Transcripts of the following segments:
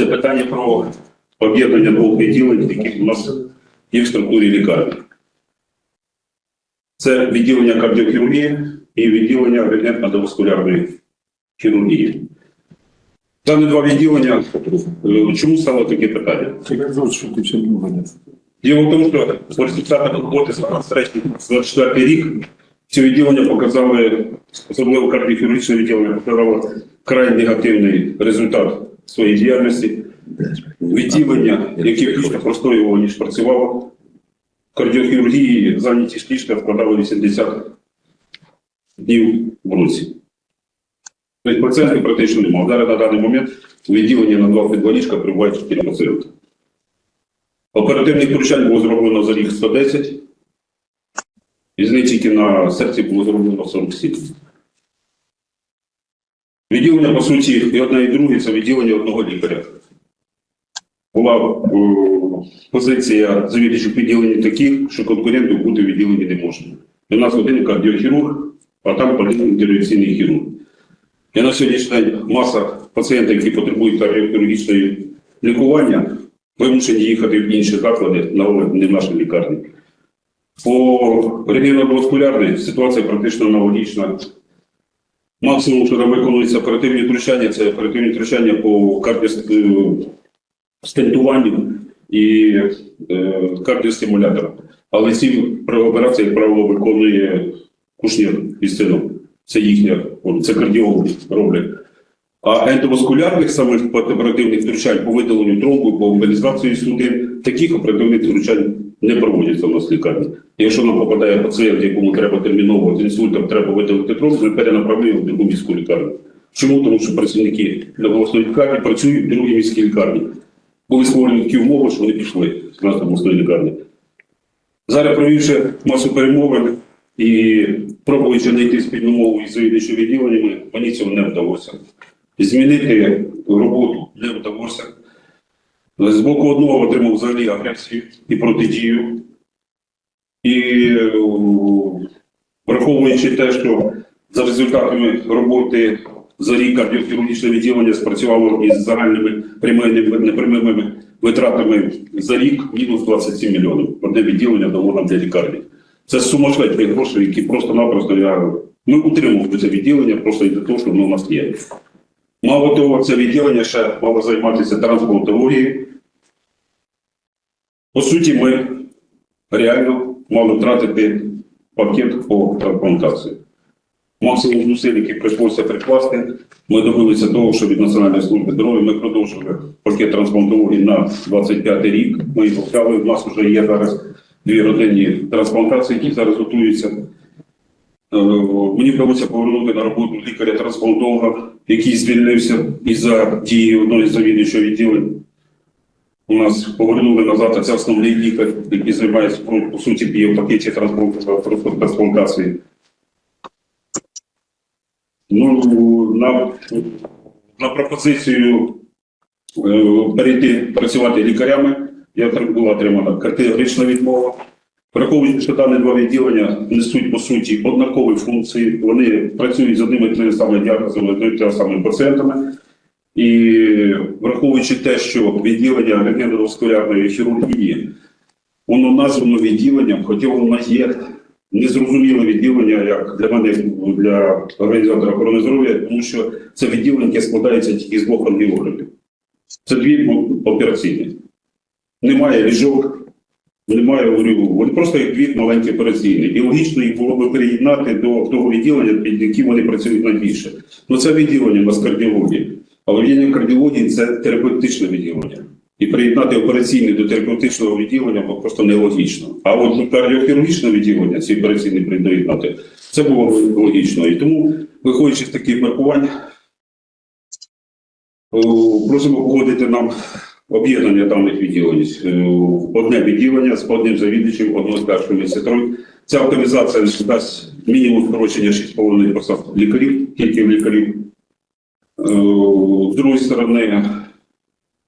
Це питання про об'єднання двох відділень, які у нас є в структурі лікарні. Це відділення кардіохірургії і відділення рентгенно-васкулярної хірургії. Дане два відділення. е, Чому стало таке питання? Діло в тому, що по результатах роботи за 24 рік ці відділення показали, особливо кардіохірургічне відділення, показало край негативний результат своєї діяльності. Відділення, яке більше простоювало, ніж працювало, кардіохірургії зайнятість ліжка складала 80 днів в році. Тобто пацієнтів практично немає. Зараз на даний момент у відділенні на два підваліжка прибувають 4 пацієнти. Оперативних втручань було зроблено за рік 110. Із них тільки на серці було зроблено 47. Відділення, по суті, і одне, і друге це відділення одного лікаря. Була е, позиція завідуючих відділень таких, що конкурентів бути в відділенні не може. У нас один кардіохірург, а там один інтервенційний хірург. І на сьогоднішній день маса пацієнтів, які потребують кардіохірургічного лікування, вимушені їхати в інші заклади, не в наші лікарні. По регіонально-васкулярній ситуація практично аналогічна. Максимум, що там виконується оперативні втручання, це оперативні втручання по кардіостентуванню і е, кардіостимуляторам. Але ці операції, як правило, виконує кушнір із сином. Це їхня, це кардіологи роблять. А ендоваскулярних самих оперативних втручань по видаленню тромбу, по мобілізації судин, таких оперативних втручань не проводяться в нас лікарні. Якщо нам попадає пацієнт, якому треба терміново з інсультом, треба видалити тромб, ми перенаправляємо в другу міську лікарню. Чому? Тому що працівники обласної лікарні працюють в другій міській лікарні. Були створені такі умови, що вони пішли з нас обласної лікарні. Зараз провівши масу перемовин і пробуючи знайти спільну мову із відділеннями, мені цього не вдалося. Змінити роботу не вдалося. З боку одного отримав взагалі агресію і протидію. І враховуючи те, що за результатами роботи за рік кардіохірургічне відділення спрацювало із загальними прямими непрямими витратами за рік мінус 27 мільйонів. Одне відділення дало нам для лікарні. Це сумасшедші гроші, які просто-напросто я. Ми утримували це відділення просто із-за того, що воно у нас є. Мало того, це відділення ще мало займатися трансплантологією. По суті, ми реально мали втратити пакет по трансплантації. Максимум зусиль, які прийшлося прикласти, ми добилися того, що від Національної служби здоров'я ми продовжили пакет трансплантології на 25 рік. Ми його взяли. У нас вже є зараз дві родинні трансплантації, які зараз готуються. Е, Мені вдалося повернути на роботу лікаря-трансплантолога, який звільнився із-за дії одного з завідуючого відділень. У нас повернули назад, це основний лікар, який займається по, суті б'є в пакеті трансплантації. трансплантації. Ну, на, на пропозицію е, перейти працювати лікарями, я була отримана категорична відмова. Враховуючи, що дані два відділення несуть по суті однакові функції, вони працюють з одними і тими самими діагнозами, одними і тими самими пацієнтами. І враховуючи те, що відділення рентгеноваскулярної хірургії, воно названо відділенням, хоча воно є незрозуміле відділення, як для мене, для організатора охорони здоров'я, тому що це відділення, яке складається тільки з двох ангіографів. Це дві операційні. Немає ліжок, немає говорю, вони просто як дві маленькі операційні. І логічно їх було би переєднати до того відділення, під яким вони працюють найбільше. Ну це відділення у нас кардіології. Але відділення кардіології це терапевтичне відділення. І приєднати операційне до терапевтичного відділення просто нелогічно. А от до кардіохірургічного відділення ці операційні приєднати, це було логічно. І тому, виходячи з таких міркувань, просимо погодити нам об'єднання даних відділень. Е, Одне відділення з одним завідувачем, одного з першою медсестрою. Ця оптимізація дасть мінімум скорочення 6,5 посад лікарів, тільки лікарів. Е, З другої сторони,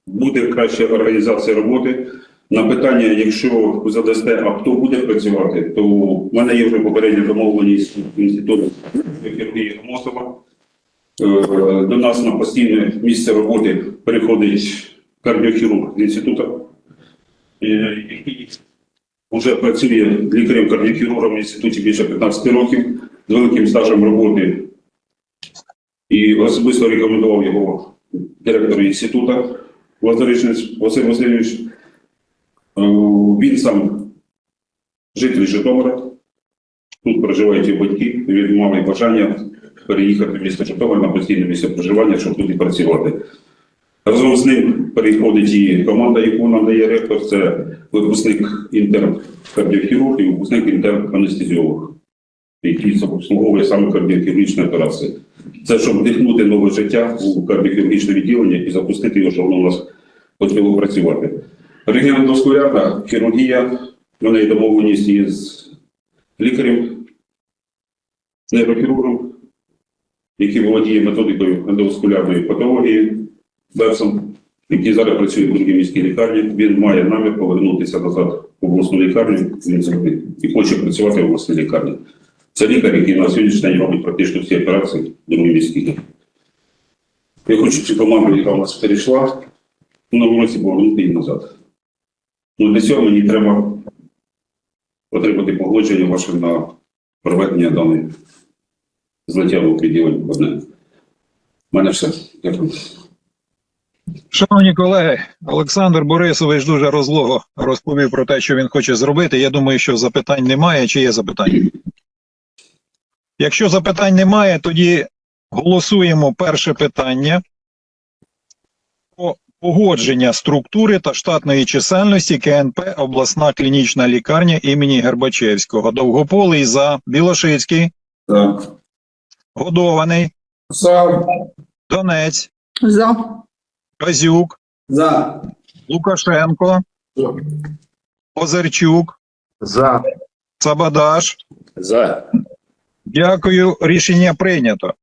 буде краща організація роботи. На питання, якщо задасте, а хто буде працювати, то в мене є вже попередня домовленість з інститутом хірургії Мосова. Е, До нас на постійне місце роботи приходить кардіохірург з інституту, е, який вже працює лікарем-кардіохірургом в інституті більше 15 років з великим стажем роботи. І особисто рекомендував його директору інституту Василь Васильович. Е, Він сам житель Житомира. Тут проживають його батьки. Він мав бажання переїхати в місто Житомир на постійне місце проживання, щоб тут і працювати. Разом з ним переходить і команда, яку нам дає ректор, це випускник інтерн кардіохірург і випускник інтерн анестезіолог, який обслуговує саме кардіохірургічні операції. Це щоб вдихнути нове життя у кардіохірургічне відділення і запустити його, щоб воно у нас почало працювати. Регіональна хірургія, в неї домовленість із лікарем, нейрохірургом, який володіє методикою ендоваскулярної патології, Бепсом, який зараз працює в другій міській лікарні. Він має намір повернутися назад в обласну лікарню. Він завжди і хоче працювати в обласній лікарні. Це лікар, який на сьогоднішній день робить практично всі операції в другій міській. Я хочу цю команду, яка у нас перейшла, в новому році повернути її назад. Ну, для цього мені треба отримати погодження ваше на проведення даної злиття в відділення одне. У мене все. Дякую. Шановні колеги, Олександр Борисович дуже розлого розповів про те, що він хоче зробити. Я думаю, що запитань немає. Чи є запитання? Якщо запитань немає, тоді голосуємо перше питання про погодження структури та штатної чисельності КНП обласна клінічна лікарня імені Гербачевського. Довгополий за Білошицький, Так. Годований, За. Донець, За. Казюк, За. Лукашенко, Озерчук, За. Сабадаш. За. Дякую. Рішення прийнято.